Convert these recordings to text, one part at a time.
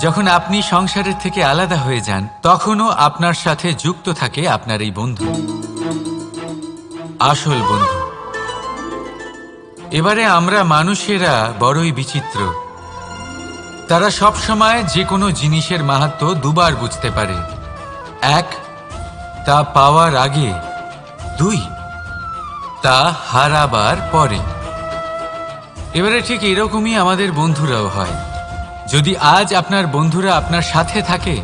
যখন আপনি সংসারের থেকে আলাদা হয়ে যান, তখনও আপনার সাথে যুক্ত থাকে আপনার এই বন্ধু। আসল বন্ধু। এবারে আমরা মানুষেরা বড়ই বিচিত্র। তারা সব সময় যে কোনো জিনিসের মাহাত্ম দুবার বুঝতে পারে। এক, তা পাওয়ার আগে। দুই, তা হারাবার পরে। এবারে ঠিক এরকমই আমাদের বন্ধুরাও হয়। যদি আজ আপনার বন্ধুরা আপনার সাথে থাকে,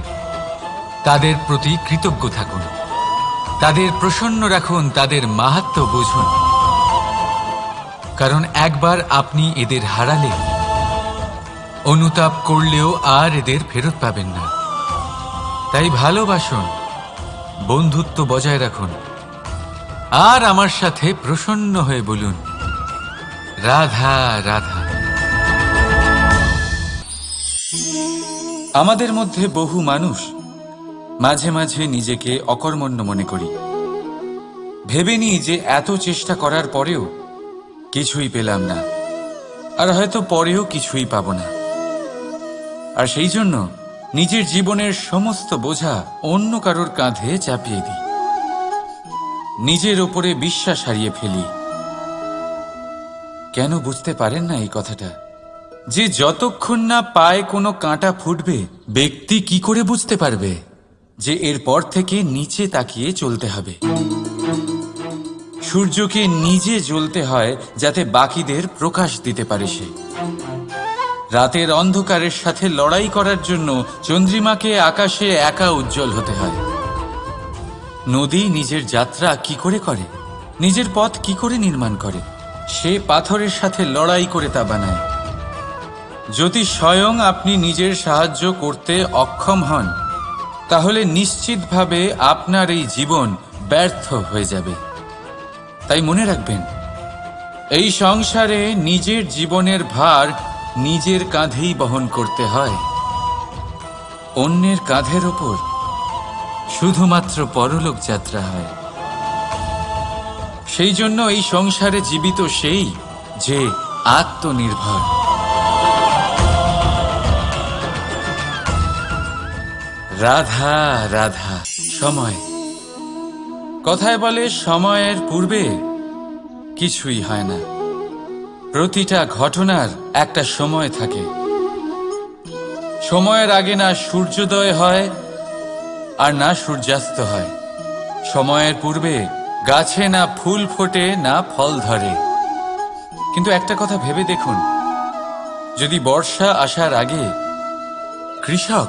তাদের প্রতি কৃতজ্ঞ থাকুন। তাদের প্রসন্ন রাখুন, তাদের মাহাত্ম বুঝুন। কারণ একবার আপনি এদের হারালে অনুতাপ করলেও আর এদের ফেরত পাবেন না। তাই ভালোবাসুন, বন্ধুত্ব বজায় রাখুন। আর আমার সাথে প্রসন্ন হয়ে বলুন, রাধা রাধা। আমাদের মধ্যে বহু মানুষ মাঝে মাঝে নিজেকে অকর্মণ্য মনে করি। ভেবে নিই যে এত চেষ্টা করার পরেও কিছুই পেলাম না, আর হয়তো পরেও কিছুই পাব না। আর সেই জন্য নিজের জীবনের সমস্ত বোঝা অন্য কারোর কাঁধে চাপিয়ে দিই। নিজের ওপরে বিশ্বাস হারিয়ে ফেলি। কেন বুঝতে পারেন না এই কথাটা? যে যতক্ষণ না পায়ে কোনো কাঁটা ফুটবে, ব্যক্তি কি করে বুঝতে পারবে যে এরপর থেকে নিচে তাকিয়ে চলতে হবে? সূর্যকে নিজে জ্বলতে হয় যাতে বাকিদের প্রকাশ দিতে পারে সে। রাতের অন্ধকারের সাথে লড়াই করার জন্য চন্দ্রিমাকে আকাশে একা উজ্জ্বল হতে হয়। নদী নিজের যাত্রা কি করে করে? নিজের পথ কি করে নির্মাণ করে? সে পাথরের সাথে লড়াই করে তা বানায়। যদি স্বয়ং আপনি নিজের সাহায্য করতে অক্ষম হন, তাহলে নিশ্চিতভাবে আপনার এই জীবন ব্যর্থ হয়ে যাবে। তাই মনে রাখবেন, এই সংসারে নিজের জীবনের ভার নিজের কাঁধেই বহন করতে হয়। অন্যের কাঁধের ওপর শুধুমাত্র পরলোক যাত্রা হয়। সেই জন্য এই সংসারে জীবিত সেই যে আত্মনির্ভর। রাধা রাধা, সময়। কথায় বলে সময়ের পূর্বে কিছুই হয় না। প্রতিটা ঘটনার একটা সময় থাকে। সময়ের আগে না সূর্যোদয় হয়, আর না সূর্যাস্ত হয়। সময়ের পূর্বে গাছে না ফুল ফোটে, না ফল ধরে। কিন্তু একটা কথা ভেবে দেখুন, যদি বর্ষা আসার আগে কৃষক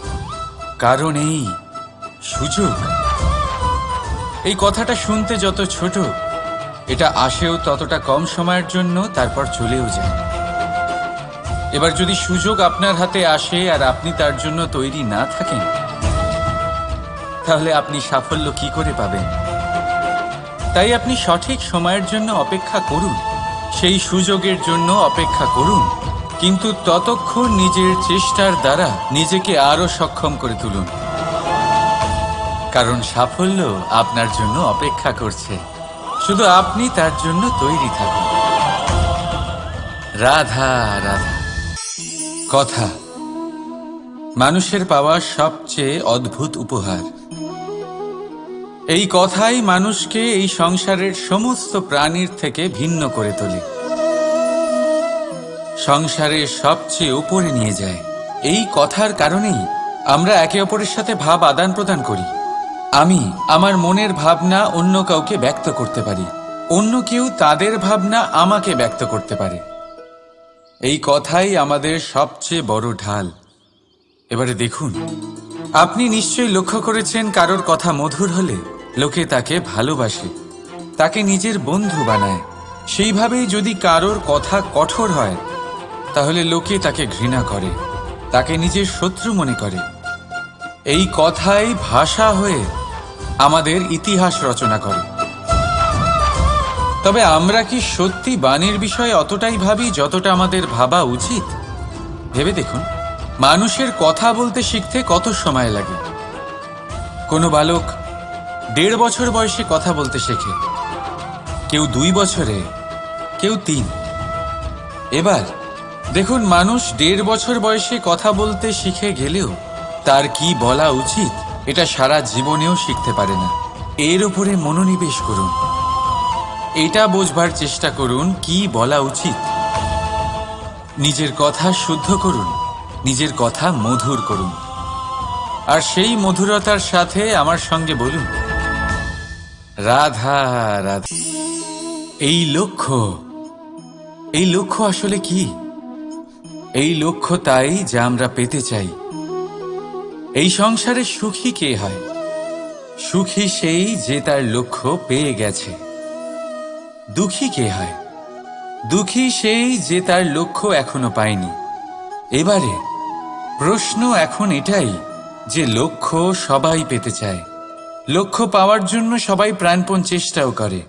কারণ এই সুযোগ। এই কথাটা শুনতে যত ছোট, এটা আসেও ততটা কম সময়ের জন্য তারপর চলেও যায়। এবার যদি সুযোগ আপনার হাতে আসে আর আপনি তার জন্য তৈরি না থাকেন, তাহলে আপনি সাফল্য কি করে পাবেন? তাই আপনি সঠিক সময়ের জন্য অপেক্ষা করুন, সেই সুযোগের জন্য অপেক্ষা করুন। কিন্তু ততক্ষণ নিজের চেষ্টার দ্বারা নিজেকে আরও সক্ষম করে তুলুন। কারণ সাফল্য আপনার জন্য অপেক্ষা করছে। শুধু আপনি তার জন্য তৈরি থাকুন। রাধা রাধা। কথা। মানুষের পাওয়া সবচেয়ে অদ্ভুত উপহার। এই কথাই মানুষকে এই সংসারের সমস্ত প্রাণীর থেকে ভিন্ন করে তোলে। সংসারের সবচেয়ে উপরে নিয়ে যায়। এই কথার কারণেই আমরা একে অপরের সাথে ভাব আদান প্রদান করি। আমি আমার মনের ভাবনা অন্য কাউকে ব্যক্ত করতে পারি। অন্য কেউ তাদের ভাবনা আমাকে ব্যক্ত করতে পারে। এই কথাই আমাদের সবচেয়ে বড় ঢাল। এবারে দেখুন, আপনি নিশ্চয়ই লক্ষ্য করেছেন কারোর কথা মধুর হলে লোকে তাকে ভালোবাসে, তাকে নিজের বন্ধু বানায়। সেইভাবেই যদি কারোর কথা কঠোর হয় তাহলে লোকে তাকে ঘৃণা করে, তাকে নিজের শত্রু মনে করে। এই কথাই ভাষা হয়ে আমাদের ইতিহাস রচনা করে। তবে আমরা কি সত্যি বাণীর বিষয়ে অতটাই ভাবি যতটা আমাদের ভাবা উচিত? ভেবে দেখুন, মানুষের কথা বলতে শিখতে কত সময় লাগে? কোনো বালক দেড় বছর বয়সে কথা বলতে শেখে, কেউ দুই বছরে, কেউ তিন। এবার দেখুন, মানুষ দেড় বছর বয়সে কথা বলতে শিখে গেলেও তার কি বলা উচিত, এটা সারা জীবনেও শিখতে পারে না। এর উপরে মনোনিবেশ করুন। এটা বোঝবার চেষ্টা করুন, কি বলা উচিত। নিজের কথা শুদ্ধ করুন, নিজের কথা মধুর করুন। আর সেই মধুরতার সাথে আমার সঙ্গে বলুন, রাধা রাধা। এই লক্ষ্য এই লক্ষ্য আসলে কি? এই লক্ষ্য তাই যা আমরা পেতে চাই। এই সংসারে সুখী কে হয়? সুখী সেই যে তার লক্ষ্য পেয়ে গেছে। দুঃখী কে হয়? দুঃখী সেই যে তার লক্ষ্য এখনও পায়নি। এবারে প্রশ্ন এখন এটাই যে লক্ষ্য সবাই পেতে চায়। লক্ষ্য পাওয়ার জন্য সবাই প্রাণপণ চেষ্টাও করে।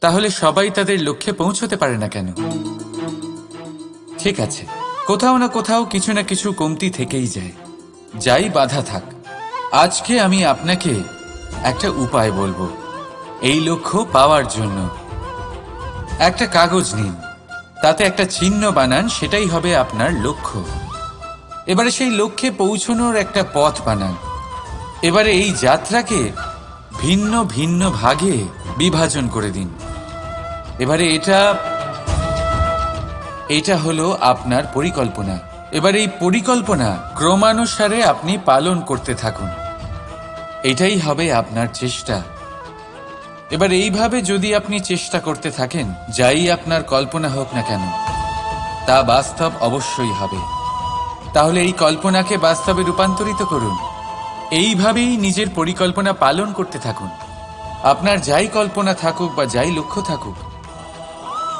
তাহলে সবাই তাদের লক্ষ্যে পৌঁছতে পারে না কেন? ঠিক আছে। কোথাও না কোথাও কিছু না কিছু কমতি থেকেই যায়। যাই বাধা থাক, আজকে আমি আপনাকে একটা উপায় বলব। এই লক্ষ্য পাওয়ার জন্য। একটা কাগজ নিন, তাতে একটা চিহ্ন বানান, সেটাই হবে আপনার লক্ষ্য। এবারে সেই লক্ষ্যে পৌঁছনোর একটা পথ বানান। এবারে এই যাত্রাকে ভিন্ন ভিন্ন ভাগে বিভাজন করে দিন। এবারে এটা এটা হলো আপনার পরিকল্পনা। এবার এই পরিকল্পনা ক্রমানুসারে আপনি পালন করতে থাকুন। এটাই হবে আপনার চেষ্টা। এবার এইভাবে যদি আপনি চেষ্টা করতে থাকেন, যাই আপনার কল্পনা হোক না কেন, তা বাস্তব অবশ্যই হবে। তাহলে এই কল্পনাকে বাস্তবে রূপান্তরিত করুন। এইভাবেই নিজের পরিকল্পনা পালন করতে থাকুন। আপনার যাই কল্পনা থাকুক বা যাই লক্ষ্য থাকুক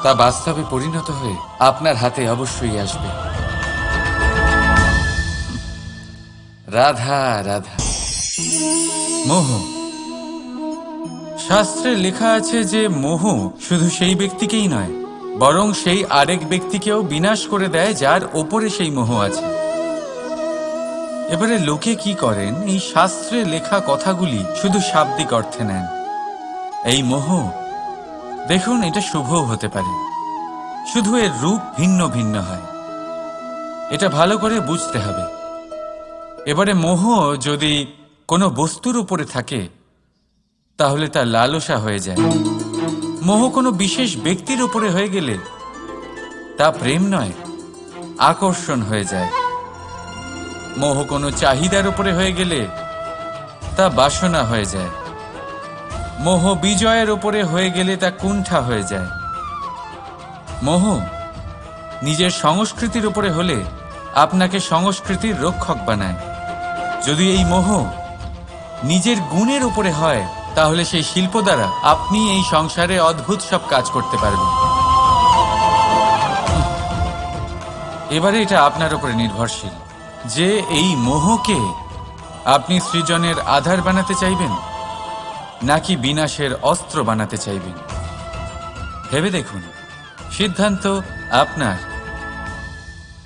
তা বাস্তবে পরিণত হয়ে আপনার হাতে অবশ্যই আসবে। রাধা রাধা। মোহ। শাস্ত্রে লেখা আছে যে মোহ শুধু সেই ব্যক্তিকেই নয়, বরং সেই আরেক ব্যক্তিকেও বিনাশ করে দেয় যার ওপরে সেই মোহ আছে। এবারে লোকে কি করেন? এই শাস্ত্রে লেখা কথাগুলি শুধু শাব্দিক অর্থে নেন। এই মোহ দেখুন, এটা শুভও হতে পারে। শুধু এর রূপ ভিন্ন ভিন্ন হয়। এটা ভালো করে বুঝতে হবে। এবারে মোহ যদি কোনো বস্তুর উপরে থাকে, তাহলে তা লালসা হয়ে যায়। মোহ কোনো বিশেষ ব্যক্তির উপরে হয়ে গেলে তা প্রেম নয়, আকর্ষণ হয়ে যায়। মোহ কোনো চাহিদার উপরে হয়ে গেলে তা বাসনা হয়ে যায়। মোহ বিজয়ের উপরে হয়ে গেলে তা কুণ্ঠা হয়ে যায়। মোহ, নিজের সংস্কৃতির উপরে হলে আপনাকে সংস্কৃতির রক্ষক বানায়। যদি এই মোহ নিজের গুণের উপরে হয়, তাহলে সেই শিল্প দ্বারা আপনি এই সংসারে অদ্ভুত সব কাজ করতে পারবেন। এবারে এটা আপনার উপরে নির্ভরশীল। যে এই মোহকে আপনি সৃজনের আধার বানাতে চাইবেন নাকি বিনাশের অস্ত্র বানাতে চাইবেন ভেবে দেখুন, সিদ্ধান্ত আপনার।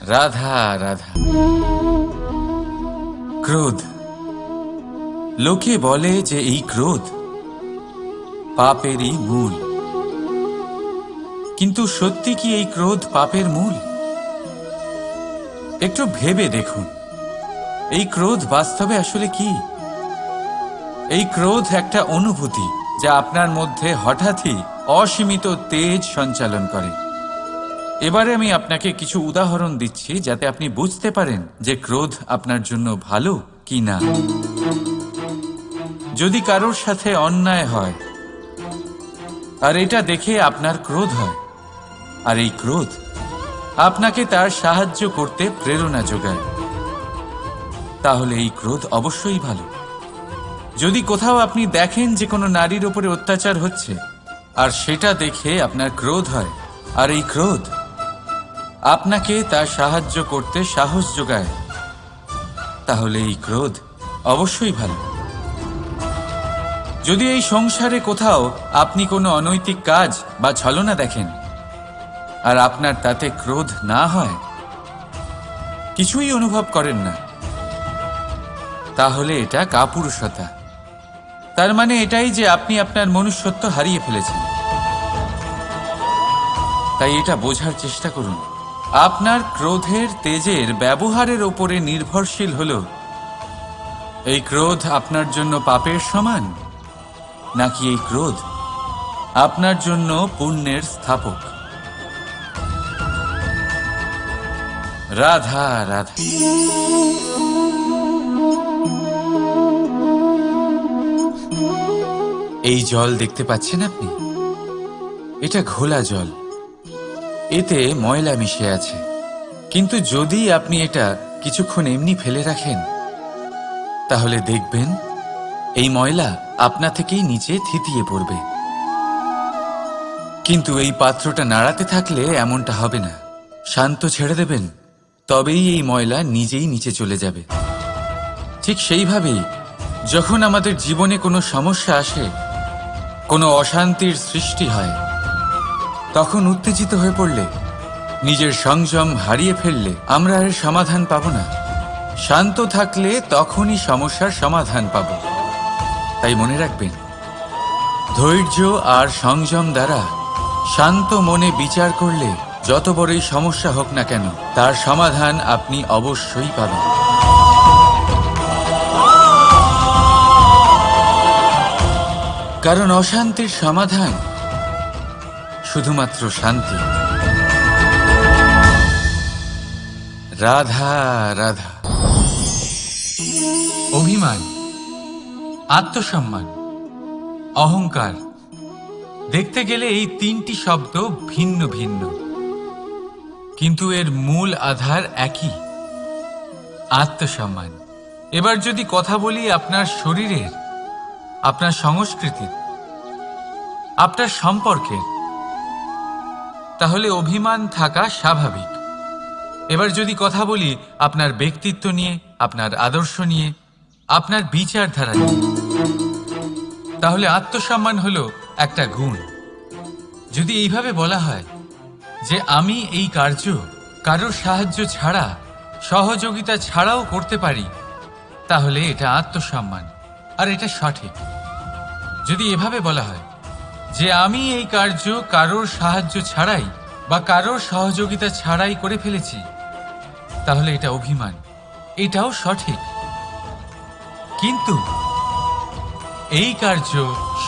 রাধা রাধা। ক্রোধ। লোকে বলে যে এই ক্রোধ পাপেরই মূল। কিন্তু সত্যি কি এই ক্রোধ পাপের মূল? একটু ভেবে দেখুন, এই ক্রোধ বাস্তবে আসলে কি? এই ক্রোধ একটা অনুভূতি যা আপনার মধ্যে হঠাৎই অসীমিত তেজ সঞ্চালন করে। এবারে আমি আপনাকে কিছু উদাহরণ দিচ্ছি যাতে আপনি বুঝতে পারেন যে ক্রোধ আপনার জন্য ভালো কি না। যদি কারোর সাথে অন্যায় হয়, আর এটা দেখে আপনার ক্রোধ হয়, আর এই ক্রোধ আপনাকে তার সাহায্য করতে প্রেরণা যোগায়, তাহলে এই ক্রোধ অবশ্যই ভালো। যদি কোথাও আপনি দেখেন যে কোনো নারীর উপরে অত্যাচার হচ্ছে, আর সেটা দেখে আপনার ক্রোধ হয়, আর এই ক্রোধ আপনাকে তা সাহায্য করতে সাহস যোগায়, তাহলে এই ক্রোধ অবশ্যই ভালো। যদি এই সংসারে কোথাও আপনি কোনো অনৈতিক কাজ বা ছলনা দেখেন, আর আপনার তাতে ক্রোধ না হয়, কিছুই অনুভব করেন না, তাহলে এটা কাপুরুষতা। তার মানে এটাই যে আপনি আপনার মনুষ্যত্ব হারিয়ে ফেলেছেন। তাই এটা বোঝার চেষ্টা করুন। আপনার ক্রোধের তেজের ব্যবহারের ওপরে নির্ভরশীল হল। এই ক্রোধ আপনার জন্য পাপের সমান, নাকি এই ক্রোধ আপনার জন্য পুণ্যের স্থাপক? রাধা রাধা। এই জল দেখতে পাচ্ছেন আপনি? এটা ঘোলা জল। এতে ময়লা মিশে আছে। কিন্তু যদি আপনি এটা কিছুক্ষণ এমনি ফেলে রাখেন, তাহলে দেখবেন এই ময়লা আপনা থেকেই নিচে থিতিয়ে পড়বে। কিন্তু এই পাত্রটা নাড়াতে থাকলে এমনটা হবে না। শান্ত ছেড়ে দেবেন, তবেই এই ময়লা নিজেই নিচে চলে যাবে। ঠিক সেইভাবেই যখন আমাদের জীবনে কোনো সমস্যা আসে কোনো অশান্তির সৃষ্টি হয়। তখন উত্তেজিত হয়ে পড়লে, নিজের সংযম হারিয়ে ফেললে আমরা এর সমাধান পাব না। শান্ত থাকলে তখনই সমস্যার সমাধান পাব। তাই মনে রাখবেন, ধৈর্য আর সংযম দ্বারা শান্ত মনে বিচার করলে যত বড়ই সমস্যা হোক না কেন, তার সমাধান আপনি অবশ্যই পাবেন। কারণ অশান্তির সমাধান শুধুমাত্র শান্তি। রাধা রাধা। অভিমান, আত্মসম্মান, অহংকার, দেখতে গেলে এই তিনটি শব্দ ভিন্ন ভিন্ন। কিন্তু এর মূল আধার একই, আত্মসম্মান। এবার যদি কথা বলি আপনার শরীরের, আপনার সংস্কৃতির আপনার সম্পর্কের তাহলে অভিমান থাকা স্বাভাবিক। এবার যদি কথা বলি আপনার ব্যক্তিত্ব নিয়ে, আপনার আদর্শ নিয়ে, আপনার বিচারধারা নিয়ে। তাহলে আত্মসম্মান হলো একটা গুণ। যদি এইভাবে বলা হয় যে আমি এই কার্য কারোর সাহায্য ছাড়া, সহযোগিতা ছাড়াও করতে পারি, তাহলে এটা আত্মসম্মান। আর এটা সঠিক। যদি এভাবে বলা হয় যে আমি এই কার্য কারোর সাহায্য ছাড়াই বা কারোর সহযোগিতা ছাড়াই করে ফেলেছি, তাহলে এটা অভিমান। এটাও সঠিক। কিন্তু এই কার্য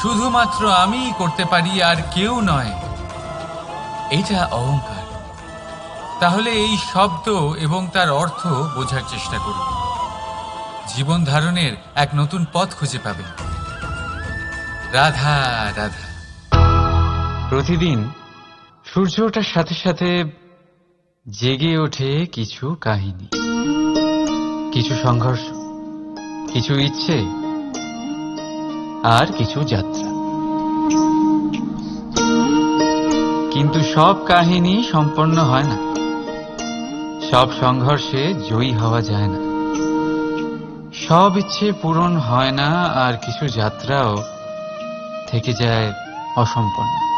শুধুমাত্র আমিই করতে পারি আর কেউ নয়, এটা অহংকার। তাহলে এই শব্দ এবং তার অর্থ বোঝার চেষ্টা করুন। জীবন ধারণের এক নতুন পথ খুঁজে পাবেন। রাধা রাধা। প্রতিদিন সূর্য ওঠার সাথে সাথে জেগে ওঠে কিছু কাহিনী, কিছু সংঘর্ষ, কিছু ইচ্ছে আর কিছু যাত্রা। কিন্তু সব কাহিনী সম্পন্ন হয় না। সব সংঘর্ষে জয়ী হওয়া যায় না। সব ইচ্ছে পূরণ হয় না আর কিছু যাত্রাও থেকে যায় অসম্পন্ন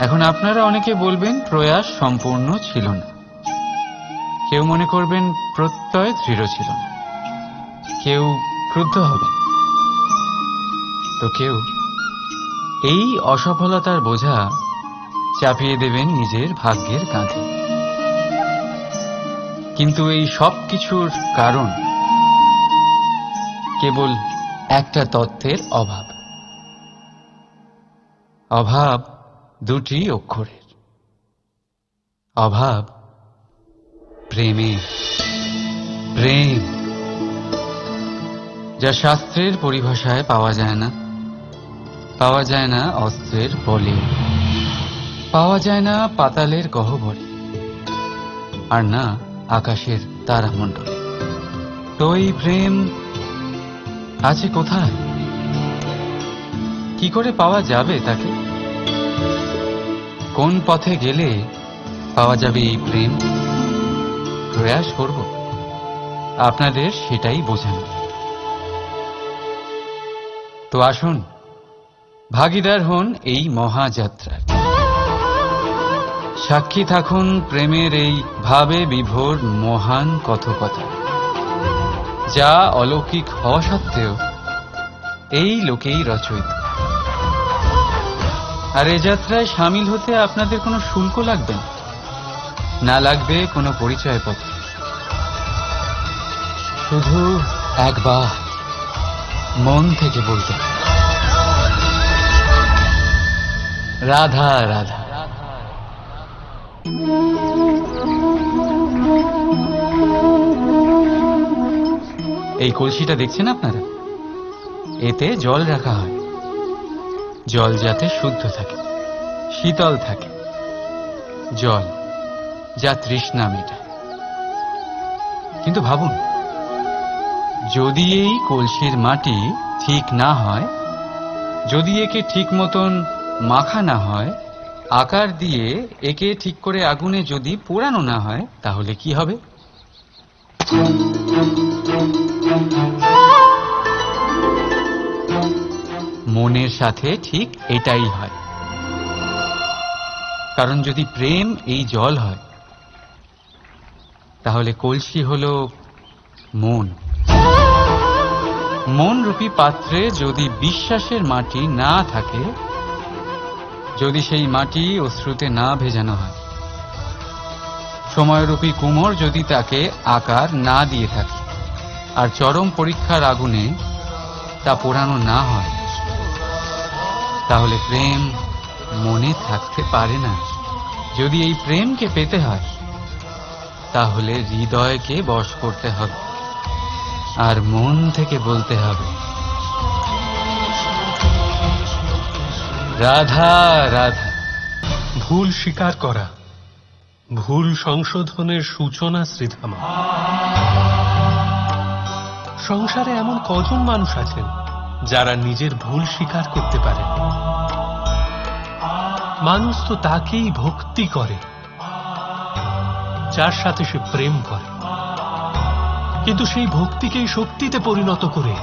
এখন আপনারা অনেকে বলবেন প্রয়াস সম্পূর্ণ ছিল না। কেউ মনে করবেন প্রত্যয় দৃঢ় ছিল না। কেউ ক্রুদ্ধ হবে তো কেউ এই অসফলতার বোঝা চাপিয়ে দেবেন নিজের ভাগ্যের কাঁধে। কিন্তু এই সব কিছুর কারণ কেবল একটা তত্ত্বের অভাব। অভাব দুটি অক্ষরের। অভাব প্রেমের প্রেম, যা শাস্ত্রের পরিভাষায় পাওয়া যায় না। পাওয়া যায় না অস্ত্রের বলে। পাওয়া যায় না পাতালের গহ্বরে। আর না আকাশের তারামণ্ডলে। তো এই প্রেম আছে কোথায়? কি করে পাওয়া যাবে তাকে? কোন পথে গেলে পাওয়া যাবে এই প্রেম? প্রয়াস করব। আপনাদের সেটাই বোঝানো। তো আসুন, ভাগিদার হন এই মহাযাত্রার। সাক্ষী থাকুন প্রেমের এই ভাবে বিভোর মহান কথকতা। যা অলৌকিক হওয়া সত্ত্বেও এই লোকেই রচয়িত। আর এ যাত্রায় সামিল হতে আপনাদের কোনো শুল্ক লাগবে না। লাগবে কোনো পরিচয়পত্র। শুধু একবার মন থেকে বলতে। রাধা রাধা। এই কলসিটা দেখছেন আপনারা? এতে জল রাখা হয়। জল যাতে শুদ্ধ থাকে, শীতল থাকে। জল, যা তৃষ্ণা মেটায়। কিন্তু ভাবুন, যদি এই কলসির মাটি ঠিক না হয়, যদি একে ঠিক মতন মাখা না হয়, আকার দিয়ে একে ঠিক করে আগুনে যদি পোড়ানো না হয়, তাহলে কি হবে? মনের সাথে ঠিক এটাই হয়। কারণ যদি প্রেম এই জল হয়, তাহলে কলসি হলো মন। মন রূপী পাত্রে যদি বিশ্বাসের মাটি না থাকে, যদি সেই মাটি অশ্রুতে না ভেজানো হয়, সময়রূপী কুমোর যদি তাকে আকার না দিয়ে থাকে, আর চরম পরীক্ষার আগুনে তা পোড়ানো না হয় তাহলে প্রেম মনে থাকতে পারে না। যদি এই প্রেমকে পেতে হয়, তাহলে হৃদয়কে বশ করতে হবে আর মন থেকে বলতে হবে, রাধা রাধা। ভুল স্বীকার করা, ভুল সংশোধনের সূচনা শ্রীধামা। সংসারে এমন কজন মানুষ আছেন যারা নিজের ভুল স্বীকার করতে পারে। মানুষ তো তাকেই ভক্তি করে, যার সাথে সে প্রেম করে। কিন্তু সেই ভক্তিকেই শক্তিতে পরিণত করে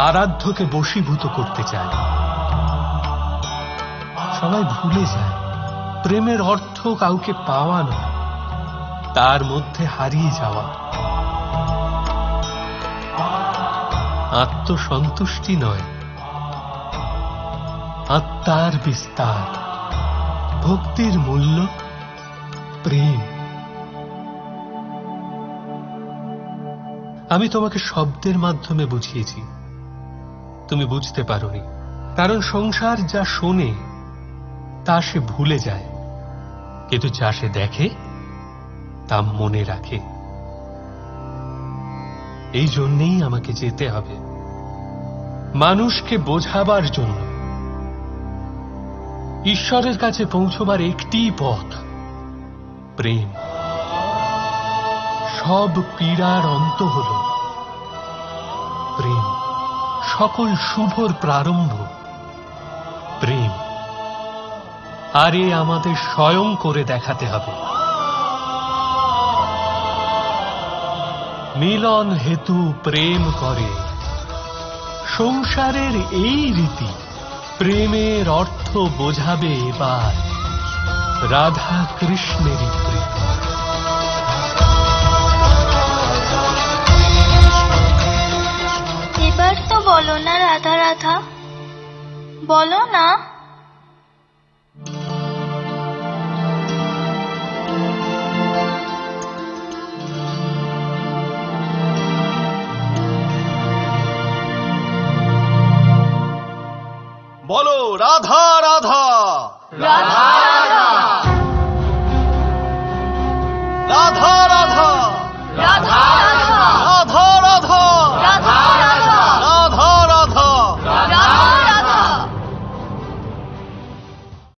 আরাধ্যকে বশীভূত করতে চায়। সবাই ভুলে যায়, প্রেমের অর্থ কাউকে পাওয়া নয়, তার মধ্যে হারিয়ে যাওয়া। আত্মসন্তুষ্টি নয়। আত্মার বিস্তার। ভক্তির মূল্য প্রেম। আমি তোমাকে শব্দের মাধ্যমে বুঝিয়েছি। তুমি বুঝতে পারোনি। কারণ সংসার যা শোনে, তা সে ভুলে যায়। কিন্তু যা সে দেখে, তা মনে রাখে। এই জন্যেই আমাকে যেতে হবে। মানুষকে বোঝাবার জন্য। ঈশ্বরের কাছে পৌঁছবার একটি পথ, প্রেম। সব পীড়ার অন্ত হল। প্রেম, সকল শুভর প্রারম্ভ। প্রেম, আরে আমাদের স্বয়ং করে দেখাতে হবে। মিলন হেতু প্রেম করে। সংসারের এই রীতি, প্রেমের অর্থ বোঝাবে এবার রাধা কৃষ্ণেরই এবার তো বলো না রাধা রাধা। বলো না। বলো রাধা রাধা। রাধা